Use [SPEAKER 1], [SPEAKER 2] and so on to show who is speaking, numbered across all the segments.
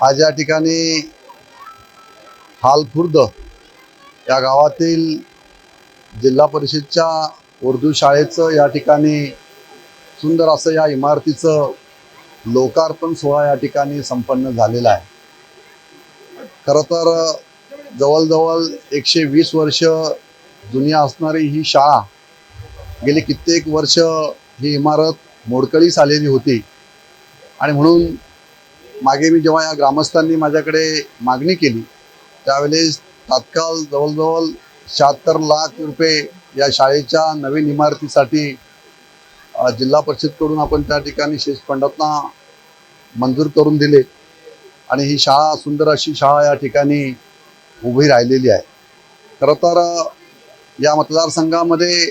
[SPEAKER 1] आज या ठिकाणी हालखुर्द या गावातील जिल्हा परिषदच्या उर्दू शाळेचं या ठिकाणी सुंदर असं या इमारतीचं लोकार्पण सोहळा या ठिकाणी संपन्न झालेला आहे. खरं तर जवळजवळ एकशे वीस वर्ष जुनी असणारी ही शाळा गेली कित्येक वर्ष ही इमारत मोडकळीस आलेली होती. आणि म्हणून मागे मी जेव्हा या ग्रामस्थांनी माझ्याकडे मागणी केली त्यावेळेस तात्काळ जवळजवळ शहात्तर लाख रुपये या शाळेच्या नवीन इमारतीसाठी जिल्हा परिषदकडून आपण त्या ठिकाणी शेष फंडातना मंजूर करून दिले. आणि ही शाळा सुंदर अशी शाळा या ठिकाणी उभी राहिलेली आहे. खरं तर या मतदारसंघामध्ये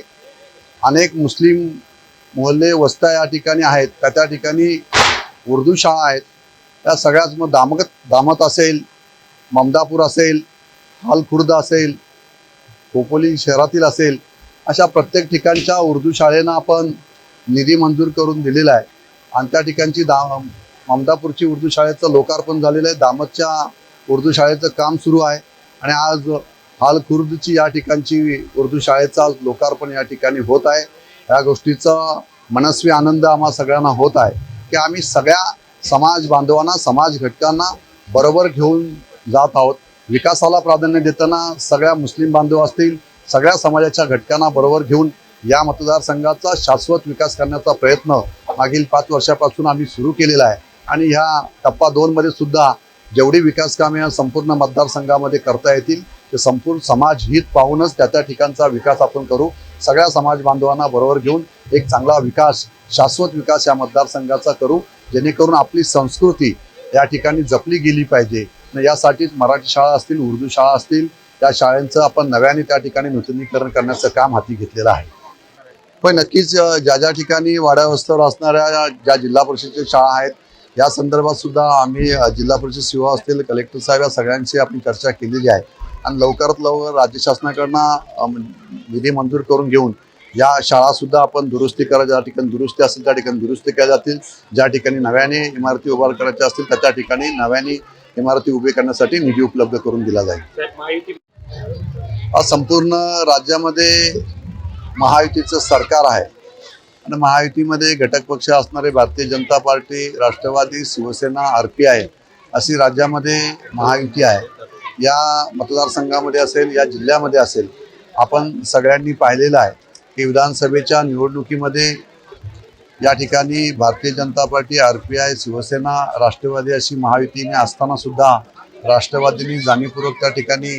[SPEAKER 1] अनेक मुस्लिम मोहल्ले वस्त्या या ठिकाणी आहेत. त्या त्या ठिकाणी उर्दू शाळा आहेत. या सगळ्याच मग दामगत दामत असेल ममदापूर असेल हालखुर्द असेल खोपोली शहरातील असेल अशा प्रत्येक ठिकाणच्या उर्दू शाळेनं आपण निधी मंजूर करून दिलेला आहे. आणि त्या ठिकाणची दा ममदापूरची उर्दू शाळेचं लोकार्पण झालेलं आहे. दामतच्या उर्दू शाळेचं काम सुरू आहे. आणि आज हालखुर्दची या ठिकाणची उर्दू शाळेचं आज लोकार्पण या ठिकाणी होत आहे. या गोष्टीचा मनस्वी आनंद आम्हा सगळ्यांना होत आहे. की आम्ही सगळ्या समाज बांधवांना समाज घटकांना बरोबर घेऊन जात आहोत. विकासाला प्राधान्य देताना सगळ्या मुस्लिम बांधव असतील सगळ्या समाजाच्या घटकांना बरोबर घेऊन या मतदारसंघाचा शाश्वत विकास करण्याचा प्रयत्न मागील पाच वर्षापासून आम्ही सुरू केलेला आहे. आणि ह्या टप्पा दोनमध्ये सुद्धा जेवढी विकास कामे या संपूर्ण मतदारसंघामध्ये करता येतील ते संपूर्ण समाज हित पाहूनच त्या त्या ठिकाणचा विकास आपण करू. सगळ्या समाज बांधवांना बरोबर घेऊन एक चांगला विकास शाश्वत विकास या मतदारसंघाचा करू. जेणेकरून आपली संस्कृती या ठिकाणी जपली गेली पाहिजे. यासाठीच मराठी शाळा असतील उर्दू शाळा असतील त्या शाळांचं आपण नव्याने त्या ठिकाणी नूतनीकरण करण्याचं काम हाती घेतलेलं आहे. पण नक्कीच ज्या ज्या ठिकाणी वाड्यावस्त्यावर असणाऱ्या ज्या जिल्हा परिषदेच्या शाळा आहेत या संदर्भात सुद्धा आम्ही जिल्हा परिषद सेवा असतील कलेक्टर साहेब या सगळ्यांशी आपण चर्चा केलेली आहे. आणि लवकरात लवकर राज्य शासनाकडनं निधी मंजूर करून घेऊन या शाळा सुद्धा आपण दुरुस्ती करा ज्या ठिकाणी दुरुस्ती असेल त्या ठिकाणी दुरुस्ती केल्या जातील. ज्या ठिकाणी नव्याने इमारती उभा करायच्या असतील त्या त्या ठिकाणी नव्याने इमारती उभी करण्यासाठी निधी उपलब्ध करून दिला जाईल. आज संपूर्ण राज्यामध्ये महायुतीचं सरकार आहे. आणि महायुतीमध्ये घटक पक्ष असणारे Bharatiya Janata Party Rashtrawadi Shivsena R P I अशी राज्यामध्ये महायुती आहे. या मतदारसंघामध्ये असेल या जिल्ह्यामध्ये असेल आपण सगळ्यांनी पाहिलेलं आहे. की विधानसभेच्या निवडणुकीमध्ये या ठिकाणी Bharatiya Janata Party R P I Shivsena Rashtrawadi अशी महायुतीने असताना सुद्धा राष्ट्रवादींनी जाणीवपूर्वक त्या ठिकाणी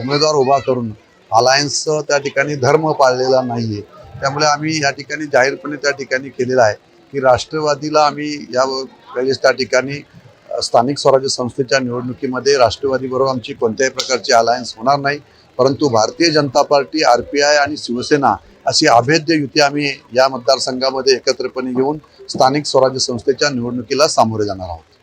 [SPEAKER 1] उमेदवार उभा करून अलायन्सचं त्या ठिकाणी धर्म पाळलेला नाही आहे त्यामुळे आम्ही या ठिकाणी जाहीरपणे त्या ठिकाणी केलेलं आहे की राष्ट्रवादीला आम्ही या वेळेस त्या ठिकाणी स्थानिक स्वराज्य संस्थेच्या निवडणुकीमध्ये राष्ट्रवादीबरोबर आमची कोणत्याही प्रकारची अलायन्स होणार नाही. परंतु Bharatiya Janata Party R P I आणि शिवसेना अशी अभेद्य युती आम्ही या मतदारसंघामध्ये एकत्रपणे येऊन स्थानिक स्वराज्य संस्थेच्या निवडणुकीला सामोरे जाणार आहोत.